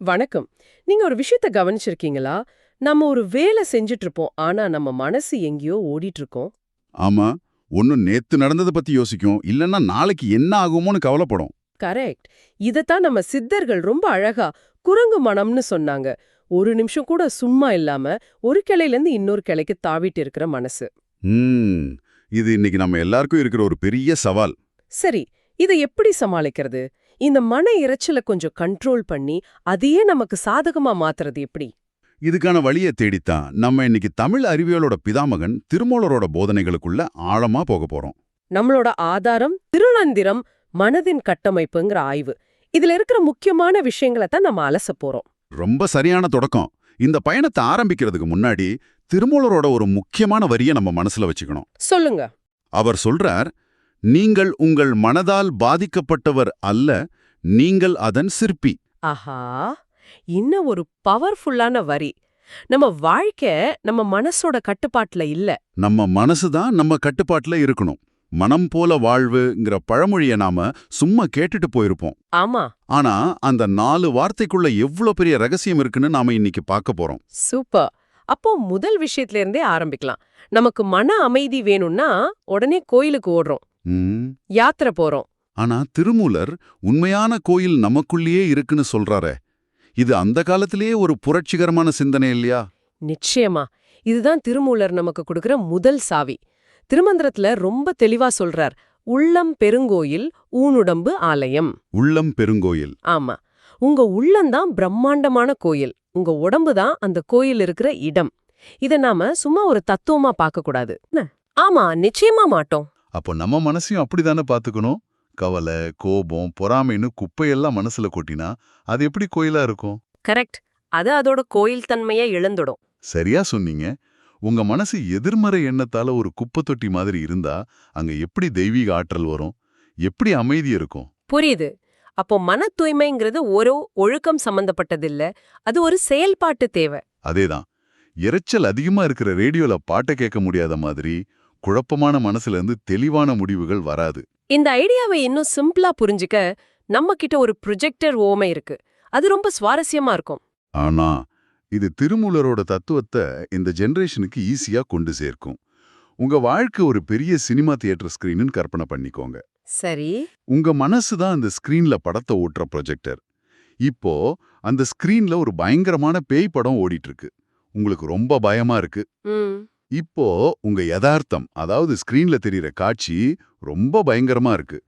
வணக்கம். நீங்க ஒரு விஷயத்த கவனிச்சிருக்கீங்களா? நம்ம ஒரு வேலை செஞ்சுட்டு இருப்போம் ஆனா நம்ம மனசு எங்கேயோ ஓடிட்டு இருக்கோம் ஆமா ஒன்னு நேத்து நடந்ததை பத்தி யோசிக்கும் இல்லன்னா நாளைக்கு என்ன ஆகுமோன்னு கவலைப்படும். கரெக்ட். இதத்தான் நம்ம சித்தர்கள் ரொம்ப அழகா குரங்கு மனம்னு சொன்னாங்க. ஒரு நிமிஷம் கூட சும்மா இல்லாம ஒரு கிளையில இருந்து இன்னொரு கிளைக்கு தாவிட்டு இருக்கிற மனசு இது இன்னைக்கு நம்ம எல்லாருக்கும் இருக்கிற ஒரு பெரிய சவால். சரி இதை எப்படி சமாளிக்கிறது? இந்த மன இரைச்சலை கொஞ்சம் கண்ட்ரோல் பண்ணி அதையே நமக்கு சாதகமா மாத்துறது எப்படி? இதுக்கான வழியை தேடித்தான் நம்ம இன்னைக்கு தமிழ் அறிவியலோட பிதாமகன் திருமூலரோட போதனைகளுக்குள்ள ஆழமா போக போறோம். நம்மளோட ஆதாரம் திருநந்திரம் மனதின் கட்டமைப்புங்கிற ஆய்வு. இதுல இருக்கிற முக்கியமான விஷயங்களை தான் நம்ம அலச போறோம். ரொம்ப சரியான தொடக்கம். இந்த பயணத்தை ஆரம்பிக்கிறதுக்கு முன்னாடி திருமூலரோட ஒரு முக்கியமான வரியை நம்ம மனசுல வச்சுக்கணும். சொல்லுங்க. அவர் சொல்றார் நீங்கள் உங்கள் மனதால் பாதிக்கப்பட்டவர் அல்ல நீங்கள் அதன் சிற்பி. ஆஹா இன்னும் ஒரு பவர்ஃபுல்லான வரி. நம்ம வாழ்க்கை நம்ம மனசோட கட்டுப்பாட்டுல இல்ல. நம்ம மனசு தான் நம்ம கட்டுப்பாட்டுல இருக்கணும். மனம் போல வாழ்வுங்கிற பழமொழியை நாம சும்மா கேட்டுட்டு போயிருப்போம். ஆமா. ஆனா அந்த நாலு வார்த்தைக்குள்ள எவ்ளோ பெரிய ரகசியம் இருக்குன்னு நாம இன்னைக்கு பார்க்க போறோம். சூப்பர். அப்போ முதல் விஷயத்துல இருந்தே ஆரம்பிக்கலாம். நமக்கு மன அமைதி வேணும்னா உடனே கோயிலுக்கு ஓடுறோம். யாத்திரை போறோம். ஆனா திருமூலர் உண்மையான கோயில் நமக்குள்ளேயே இருக்குன்னு சொல்றாரே. இது அந்த காலத்திலேயே ஒரு புரட்சிகரமான சிந்தனை இல்லையா? நிச்சயமா. இதுதான் திருமூலர் நமக்கு கொடுக்கிற முதல் சாவி. திருமந்திரத்துல ரொம்ப தெளிவா சொல்றார் உள்ளம் பெருங்கோயில் ஊனுடம்பு ஆலயம். உள்ளம் பெருங்கோயில். ஆமா. உங்க உள்ளம்தான் பிரம்மாண்டமான கோயில். உங்க உடம்பு தான் அந்த கோயில் இருக்கிற இடம். இத நாம சும்மா ஒரு தத்துவமா பார்க்க கூடாது? ஆமா நிச்சயமா மாட்டோம். அப்போ நம்ம மனசையும் அப்படிதானே பார்த்துக்கணும்? கவலை கோபம் பொறாமைன்னு குப்பையெல்லாம் மனசுல கொட்டினா அது எப்படி கோயிலா இருக்கும்? கரெக்ட். அது அதோட கோயில் தன்மையை இழந்துடும். சரியா சொன்னீங்க. உங்க மனசு எதிர்மறை எண்ணத்தால ஒரு குப்பை தொட்டி மாதிரி இருந்தா அங்க எப்படி தெய்வீக ஆற்றல் வரும்? எப்படி அமைதி இருக்கும்? புரியுது. அப்போ மன தூய்மைங்கிறது ஒரு ஒழுக்கம் சம்பந்தப்பட்டதில்ல. அது ஒரு செயல்பாட்டு தேவை. அதேதான். இரைச்சல் அதிகமா இருக்கிற ரேடியோல பாட்டை கேட்க முடியாத மாதிரி குழப்பமான மனசுல இருந்து தெளிவான முடிவுகள் வராது. இந்த ஐடியாவை இன்னும் சிம்பிளா புரிஞ்சுக்க நம்ம கிட்ட ஒரு ப்ரொஜெக்டர் ஓமை இருக்கு. அது ரொம்ப சுவாரஸ்யமா இருக்கும். ஆனா இது திருமூலரோட தத்துவத்தை இந்த ஜெனரேஷனுக்கு ஈஸியா கொண்டு சேர்க்கும். உங்க வாழ்க்கை ஒரு பெரிய சினிமா தியேட்டர் ஸ்கிரீன்னு கற்பனை பண்ணிக்கோங்க. சரி. உங்க மனசு தான் அந்த ஸ்கிரீன்ல படத்தை ஓட்டுற ப்ரொஜெக்டர். இப்போ அந்த ஸ்கிரீன்ல ஒரு பயங்கரமான பேய் படம் ஓடிட்டு இருக்கு. உங்களுக்கு ரொம்ப பயமா இருக்கு. இப்போ உங்க யதார்த்தம் அதாவது ஸ்கிரீன்ல தெரியற காட்சி ரொம்ப பயங்கரமா இருக்கு.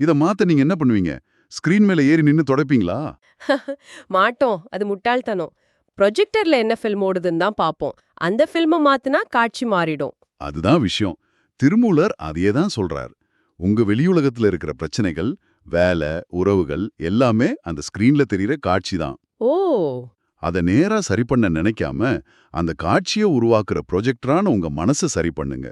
இத மாத்த நீங்க என்ன பண்ணுவீங்க? ஸ்கிரீன் மேல ஏறி நின்னு தொடப்பீங்களா? மாட்டோம். அது முட்டாள்தனம். ப்ரொஜெக்டர்ல என்ன ஃபில்ம் ஓடுதுன்னு தான் பாப்போம். அந்த ஃபில்மை மாத்துனா காட்சி மாறிடும். அதுதான் விஷயம். திருமூலர் அதையே தான் சொல்றார். உங்க வெளியுலகத்துல இருக்கிற பிரச்சனைகள் வேலை உறவுகள் எல்லாமே அந்த ஸ்கிரீன்ல தெரியற காட்சி தான். ஓ! அதை நேரா சரி பண்ண நினைக்காம அந்த காட்சியை உருவாக்குற ப்ரொஜெக்டரான உங்க மனசை சரி பண்ணுங்க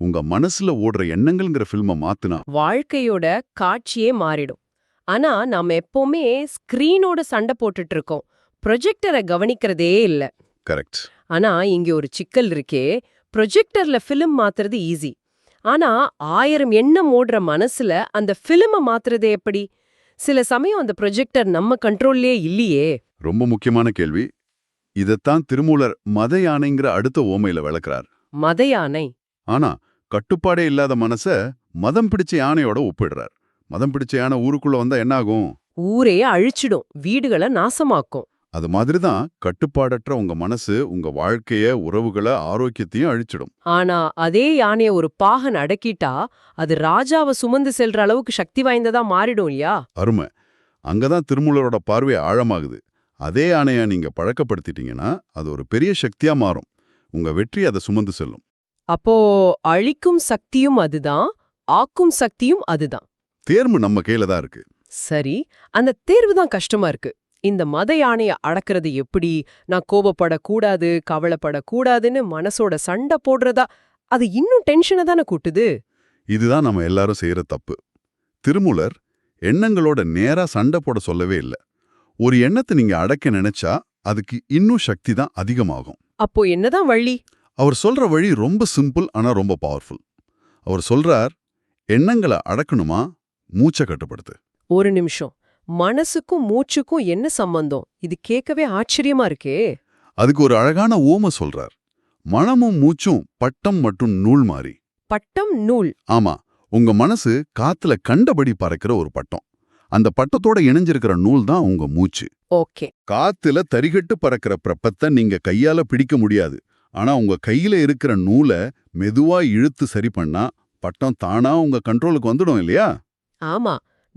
உங்க மனசுல ஓடுற எண்ணங்கள்ங்கிற ஃபில்மை மாத்துனா வாழ்க்கையோட காட்சியே மாறிடும். ஆனா நாம எப்பவுமே ஸ்கிரீனோட சண்டை போட்டுட்டு இருக்கோம் ப்ரொஜெக்டரை கவனிக்கிறதே இல்ல. கரெக்ட். ஆனா இங்க ஒரு சிக்கல் இருக்கே. ப்ரொஜெக்டர்ல ஃபிலிம் மாத்துறது ஈஸி. ஆனா ஆயிரம் எண்ணம் ஓடுற மனசுல அந்த ஃபிலிமை மாத்துறது எப்படி? சில சமயம் அந்த ப்ரொஜெக்டர் நம்ம கண்ட்ரோல்லே இல்லையே. ரொம்ப முக்கியமான கேள்வி. இதைத்தான் திருமூலர் மத யானைங்கிற அடுத்த ஓமையில விளக்குறார். மத யானை. ஆனா கட்டுப்பாடே இல்லாத மனச மதம் பிடிச்ச யானையோட ஒப்பிடுறார். மதம் பிடிச்ச யானை ஊருக்குள்ள வந்தா என்ன ஆகும் ஊரே அழிச்சிடும். வீடுகளை நாசமாக்கும். அது மாதிரி தான் கட்டுப்பாடற்ற உங்க மனசு உங்க வாழ்க்கைய உறவுகளை ஆரோக்கியத்தையும் அழிச்சிடும். ஆனா அதே யானைய ஒரு பாகன் அடக்கிட்டா அது ராஜாவை சுமந்து செல்ற அளவுக்கு சக்தி வாய்ந்ததா மாறிடும் இல்லையா? அருமை. அங்கதான் திருமூலரோட பார்வை ஆழமாகுது. அதே யானைய நீங்க பழக்கப்படுத்திட்டீங்கன்னா அது ஒரு பெரிய சக்தியா மாறும். உங்க வெற்றி அதை சுமந்து செல்லும். அப்போ அழிக்கும் சக்தியும் அதுதான் ஆக்கும் சக்தியும் அதுதான். தேர்வு நம்ம கையில தான் இருக்கு. சரி அந்த தேர்வு தான் கஷ்டமா இருக்கு. இந்த மத யானைய அடக்கிறது எப்படி? நான் கோபப்படக்கூடாது கவலைப்படக்கூடாதுன்னு மனசோட சண்டை போடுறதா? அது இன்னும் டென்ஷனை தானே கூட்டுது? இதுதான் நம்ம எல்லாரும் செய்யற தப்பு. திருமூலர் எண்ணங்களோட நேரா சண்டை போட சொல்லவே இல்லை. ஒரு எண்ணத்தை நீங்க அடக்க நினைச்சா அதுக்கு இன்னும் சக்தி தான் அதிகமாகும். அப்போ என்னதான் வழி அவர் சொல்ற வழி ரொம்ப சிம்பிள் ஆனா ரொம்ப பவர்ஃபுல் அவர் சொல்றார் எண்ணங்களை அடக்கணுமா? மூச்சை கட்டுப்படுத்து. ஒரு நிமிஷம். மனசுக்கும் மூச்சுக்கும் என்ன சம்பந்தம்? இது கேட்கவே ஆச்சரியமா இருக்கே. அதுக்கு ஒரு அழகான ஓம சொல்றார். மனமும் மூச்சும் பட்டம் மற்றும் நூல் மாதிரி பட்டம் நூல். ஆமா உங்க மனசு காத்துல கண்டபடி பறக்கிற ஒரு பட்டம். அந்த பட்டத்தோட இணைஞ்சிருக்கிற நூல் தான் உங்க மூச்சு. ஓகே. காத்துல தரிகட்டு பறக்கிற பிரப்பத்தை நீங்க கையால பிடிக்க முடியாது. ஆனா உங்க கையில இருக்கிற நூலை மெதுவா இழுத்து சரி பண்ணா பட்டம் தானா உங்க கண்ட்ரோலுக்கு வந்துடும் இல்லையா? ஆமா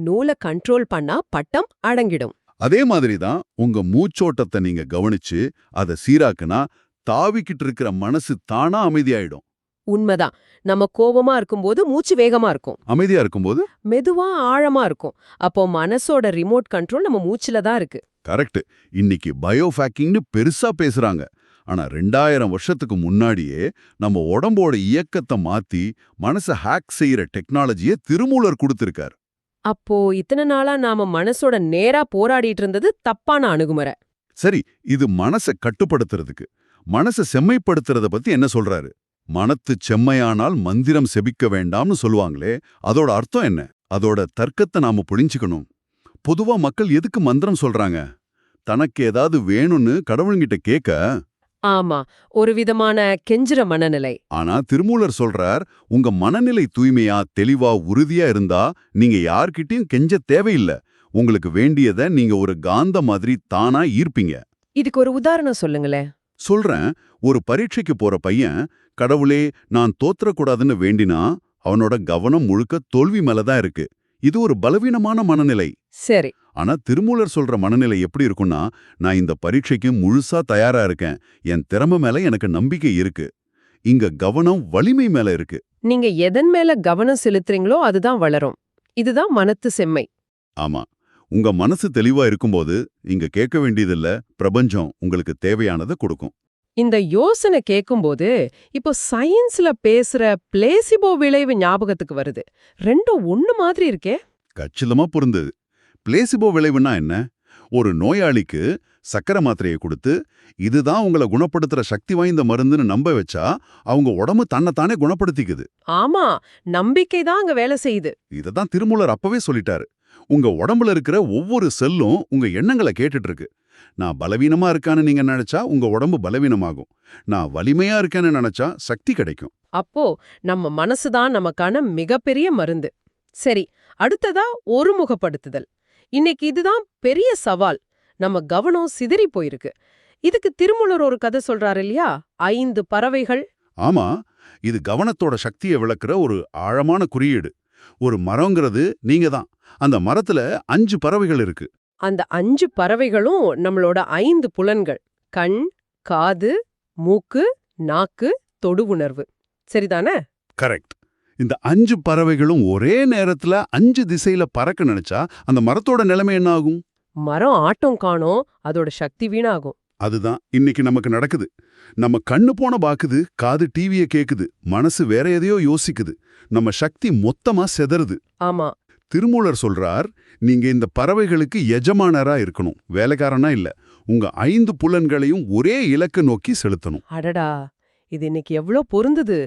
நூலை கண்ட்ரோல் பண்ணா பட்டம் அடங்கிடும். அதே மாதிரி தான் உங்க மூச்சோட்டத்தை நீங்க கவனிச்சு அதை சீராக்குனா தாவிக்கிட்டு இருக்கிற மனசு தானா அமைதியாயிடும். உண்மைதான். நம்ம கோபமா இருக்கும்போது மூச்சு வேகமா இருக்கும். அமைதியா இருக்கும்போது? மெதுவா ஆழமா இருக்கும். அப்போ மனசோட ரிமோட் கண்ட்ரோல் நம்ம மூச்சுல தான் இருக்கு. கரெக்ட். இன்னைக்கு பயோஃபேக்கிங்னு பெருசா பேசுறாங்க. ஆனா ரெண்டாயிரம் வருஷத்துக்கு முன்னாடியே நம்ம உடம்போட இயக்கத்தை மாத்தி மனசை ஹேக் செய்யற டெக்னாலஜியை திருமூலர் கொடுத்திருக்கார். அப்போ இத்தனை நாளா நாம மனசோட நேரா போராடிட்டு இருந்தது தப்பான அணுகுமுறை. சரி இது மனசை கட்டுப்படுத்துறதுக்கு மனசை செம்மைப்படுத்துறத பத்தி என்ன சொல்றாரு? மனத்து செம்மையானால் மந்திரம் செபிக்க வேண்டாம்னு சொல்லுவாங்களே அதோட அர்த்தம் என்ன? அதோட தர்க்கத்தை நாம புரிஞ்சுக்கணும். பொதுவா மக்கள் எதுக்கு மந்திரம் சொல்றாங்க? தனக்கு ஏதாவது வேணும்னு கடவுள்கிட்ட கேட்க ஆமா ஒரு விதமான கெஞ்சுற மனநிலை. ஆனா திருமூலர் சொல்றார் உங்க மனநிலை தூய்மையா தெளிவா உறுதியா இருந்தா நீங்க யார்கிட்டயும் கெஞ்ச தேவையில்லை. உங்களுக்கு வேண்டியதை நீங்க ஒரு காந்த மாதிரி தானா ஈர்ப்பீங்க. இதுக்கு ஒரு உதாரணம் சொல்லுங்களேன். சொல்றேன் ஒரு பரீட்சைக்கு போற பையன் கடவுளே நான் தோத்துறக்கூடாதுன்னு வேண்டினா அவனோட கவனம் முழுக்க தோல்வி மேலதான் இருக்கு. இது ஒரு பலவீனமான மனநிலை. சரி. ஆனா திருமூலர் சொல்ற மனநிலை எப்படி இருக்கும்னா நான் இந்த பரீட்சைக்கு முழுசா தயாரா இருக்கேன். என் திறமை மேல எனக்கு நம்பிக்கை இருக்கு. இங்க கவனம் வலிமை மேல இருக்கு. நீங்க எதன் மேல கவனம் செலுத்துறீங்களோ அதுதான் வளரும். இதுதான் மனத்து செம்மை. ஆமா. உங்க மனசு தெளிவா இருக்கும்போது இங்க கேட்க வேண்டியதில்ல பிரபஞ்சம் உங்களுக்கு தேவையானதை கொடுக்கும். இந்த யோசனை கேட்கும்போது இப்போ சயின்ஸ்ல பேசுற பிளேசிபோ விளைவு ஞாபகத்துக்கு வருது. ரெண்டும் ஒண்ணு மாதிரி இருக்கே. கச்சிதமா பொருந்தது. பிளேசிபோ விளைவுன்னா என்ன? ஒரு நோயாளிக்கு சக்கரை மாத்திரையை கொடுத்து இதுதான் உங்களை குணப்படுத்துற சக்தி வாய்ந்த மருந்துன்னு நம்ப வச்சா அவங்க உடம்பு தன்னைத்தானே குணப்படுத்திக்குது. ஆமா நம்பிக்கை தான் அங்க வேலை செய்யுது. இததான் திருமூலர் அப்பவே சொல்லிட்டாரு. உங்க உடம்புல இருக்கிற ஒவ்வொரு செல்லும் உங்க எண்ணங்களை கேட்டுட்டு இருக்கு நான் பலவீனமா இருக்கான்னு நீங்க நினைச்சா உங்க உடம்பு பலவீனமாகும். நான் வலிமையா இருக்கேன்னு நினைச்சா சக்தி கிடைக்கும். அப்போ நம்ம மனசுதான் நமக்கான மிகப்பெரிய மருந்து. சரி அடுத்ததா ஒருமுகப்படுத்துதல். இன்னைக்கு இதுதான் பெரிய சவால். நம்ம கவனம் சிதறி போயிருக்கு. இதுக்கு திருமூலர் ஒரு கதை சொல்றாரு இல்லையா? ஐந்து பறவைகள். ஆமா இது கவனத்தோட சக்தியை விளக்குற ஒரு ஆழமான குறியீடு. ஒரு மரங்கிறது நீங்க தான். அந்த மரத்துல அஞ்சு பறவைகள் இருக்கு. அந்த அஞ்சு பறவைகளும் நம்மளோட ஐந்து புலன்கள். கண் காது மூக்கு நாக்கு தொடு உணர்வு சரிதானே? கரெக்ட். இந்த அஞ்சு பறவைகளும் ஒரே நேரத்துல அஞ்சு திசையில பறக்க நினைச்சா அந்த மரத்தோட நிலைமை என்ன ஆகும்? மரம் ஆட்டம் காணோம் அதோட சக்தி வீணாகும். அதுதான் இன்னைக்கு நமக்கு நடக்குது. நம்ம கண்ணு போன பாக்குது காது டிவிய கேக்குது மனசு வேற எதையோ யோசிக்குது. நம்ம சக்தி மொத்தமா செதறுது. ஆமா. திருமூலர் சொல்றார் நீங்க இந்த பறவைகளுக்கு எஜமானரா இருக்கணும். வேலைக்காரனா இல்ல. உங்க ஐந்து புலன்களையும் ஒரே இலக்கு நோக்கி செலுத்தணும். அடடா. இது இன்னைக்கு எவ்ளோ பொருந்துது?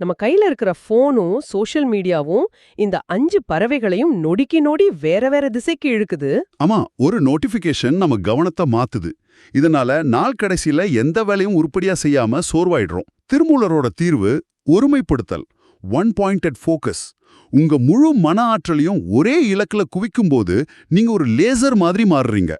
நம்ம கையில இருக்கிற போனும் சோஷியல் மீடியாவும் இந்த அஞ்சு பறவைகளையும் நொடிக்கு நொடி வேற வேற திசைக்கு இழுக்குது. ஆமா ஒரு நோட்டிபிகேஷன் நம்ம கவனத்தை மாத்துது. இதனால நாள் கடைசியில எந்த வேலையும் உருப்படியா செய்யாம சோர்வாயிடுறோம். திருமூலரோட தீர்வு ஒருமைப்படுத்தல். ஒன் பாயிண்டட் ஃபோக்கஸ் உங்க முழு மன ஆற்றலையும் ஒரே இலக்குல குவிக்கும்போது நீங்க ஒரு லேசர் மாதிரி மாறுறீங்க.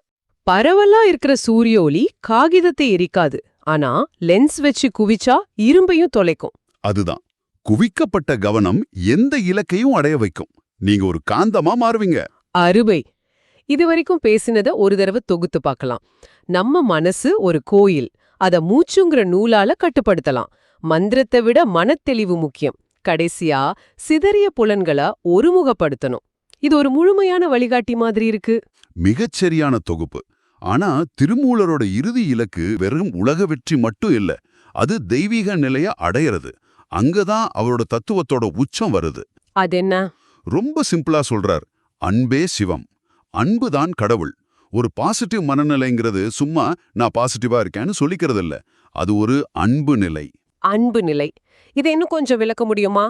பரவலா இருக்கிற சூரிய ஒளி காகிதத்தை எரிக்காது. ஆனா லென்ஸ் வச்சு குவிச்சா இரும்பையும் தொலைக்கும். அதுதான். குவிக்கப்பட்ட கவனம் எந்த இலக்கையும் அடைய வைக்கும். நீங்க ஒரு காந்தமா மாறுவீங்க. அறுவை இதுவரைக்கும் பேசினத ஒரு தடவை தொகுத்து பார்க்கலாம். நம்ம மனசு ஒரு கோயில். அத மூச்சுங்கிற நூலால கட்டுப்படுத்தலாம். மந்திரத்தை விட மனத்தெளிவு முக்கியம். கடைசியா சிதறிய புலன்களை ஒருமுகப்படுத்தணும். இது ஒரு முழுமையான வழிகாட்டி மாதிரி இருக்கு. மிகச்சரியான தொகுப்பு. ஆனா திருமூலரோட இறுதி இலக்கு வெறும் உலக வெற்றி மட்டும் இல்ல அது தெய்வீக நிலைய அடையிறது. அங்கதான் அவரோட தத்துவத்தோட உச்சம் வருது. அது என்ன ரொம்ப சிம்பிளா சொல்றார் அன்பே சிவம். அன்புதான் கடவுள். ஒரு பாசிட்டிவ் மனநிலைங்கிறது சும்மா நான் பாசிட்டிவா இருக்கேன்னு சொல்லிக்கிறது இல்ல அது ஒரு அன்பு நிலை. அன்பு நிலை. இதை இன்னும் கொஞ்சம் விளக்க முடியுமா?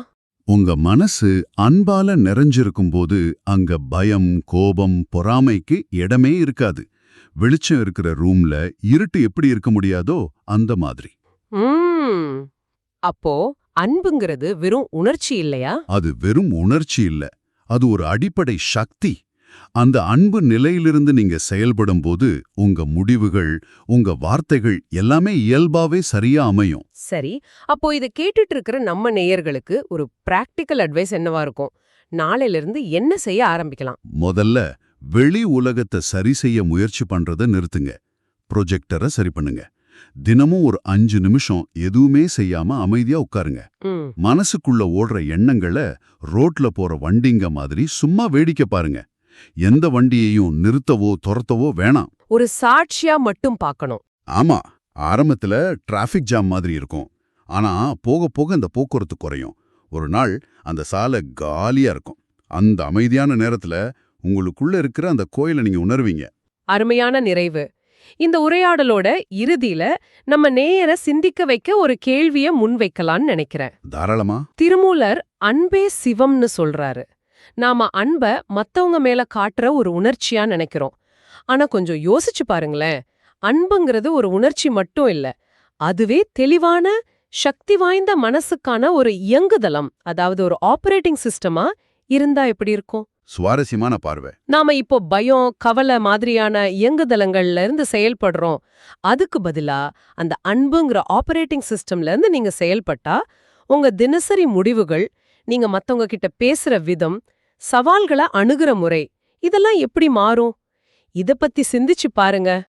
உங்க மனசு அன்பால நிறைஞ்சிருக்கும்போது அங்க பயம் கோபம் பொறாமைக்கு இடமே இருக்காது. வெளிச்சம் இருக்கிற ரூம்ல இருட்டு எப்படி இருக்க முடியாதோ அந்த மாதிரி. அப்போ அன்புங்கிறது வெறும் உணர்ச்சி இல்லையா? அது வெறும் உணர்ச்சி இல்ல. அது ஒரு அடிப்படை சக்தி. அந்த அன்பு நிலையிலிருந்து நீங்க செயல்படும்போது உங்க முடிவுகள் உங்க வார்த்தைகள் எல்லாமே இயல்பாவே சரியா அமையும். சரி. அப்போ இதை கேட்டுட்டு இருக்கிற நம்ம நேயர்களுக்கு ஒரு பிராக்டிக்கல் அட்வைஸ் என்னவா இருக்கும்? நாளையில இருந்து என்ன செய்ய ஆரம்பிக்கலாம்? முதல்ல வெளி உலகத்தை சரி செய்ய முயற்சி பண்றத நிறுத்துங்க. ப்ரொஜெக்டரை சரி பண்ணுங்க. தினமும் ஒரு அஞ்சு நிமிஷம் எதுவுமே செய்யாம அமைதியா உட்காருங்க. மனசுக்குள்ள ஓடுற எண்ணங்களை ரோட்ல போற வண்டிங்க மாதிரி சும்மா வேடிக்கை பாருங்க. எந்த வண்டியையும் நிறுத்தவோ துரத்தவோ வேணாம். ஒரு சாட்சியா மட்டும் பார்க்கணும். ஆமா ஆரம்பத்துல டிராஃபிக் ஜாம் மாதிரி இருக்கும். ஆனா போக போக இந்த போக்குவரத்து குறையும். ஒரு நாள் அந்த சாலை காலியா இருக்கும். அந்த அமைதியான நேரத்துல உங்களுக்குள்ள இருக்கிற அந்த கோயிலை நீங்க உணர்வீங்க. அருமையான நிறைவு. இந்த உரையாடலோட இறுதியில நம்ம நேயர சிந்திக்க வைக்க ஒரு கேள்விய முன்வைக்கலாம்னு நினைக்கிறேன். தாராளமா? திருமூலர் அன்பே சிவம்னு சொல்றாரு. நாம அன்ப மத்தவங்க மேல காட்டுற ஒரு உணர்ச்சியா நினைக்கிறோம். ஆனா கொஞ்சம் யோசிச்சு பாருங்களேன். அன்புங்கிறது ஒரு உணர்ச்சி மட்டும் இல்ல அதுவே தெளிவான சக்தி வாய்ந்த மனசுக்கான ஒரு இயங்குதளம் அதாவது ஒரு ஆபரேட்டிங் சிஸ்டமா இருந்தா எப்படி இருக்கும்? சுவாரஸ்யமான பார்வை. நாம இப்போ பயம் கவலை மாதிரியான இயங்குதளங்கள்ல இருந்து செயல்படுறோம். அதுக்கு பதிலா அந்த அன்புங்கிற ஆபரேட்டிங் சிஸ்டம்ல இருந்து நீங்க செயல்பட்டா உங்க தினசரி முடிவுகள் நீங்க மத்தவங்க கிட்ட பேசுற விதம் சவால்களை அணுகுற முறை இதெல்லாம் எப்படி மாறும்? இத பத்தி சிந்திச்சு பாருங்க.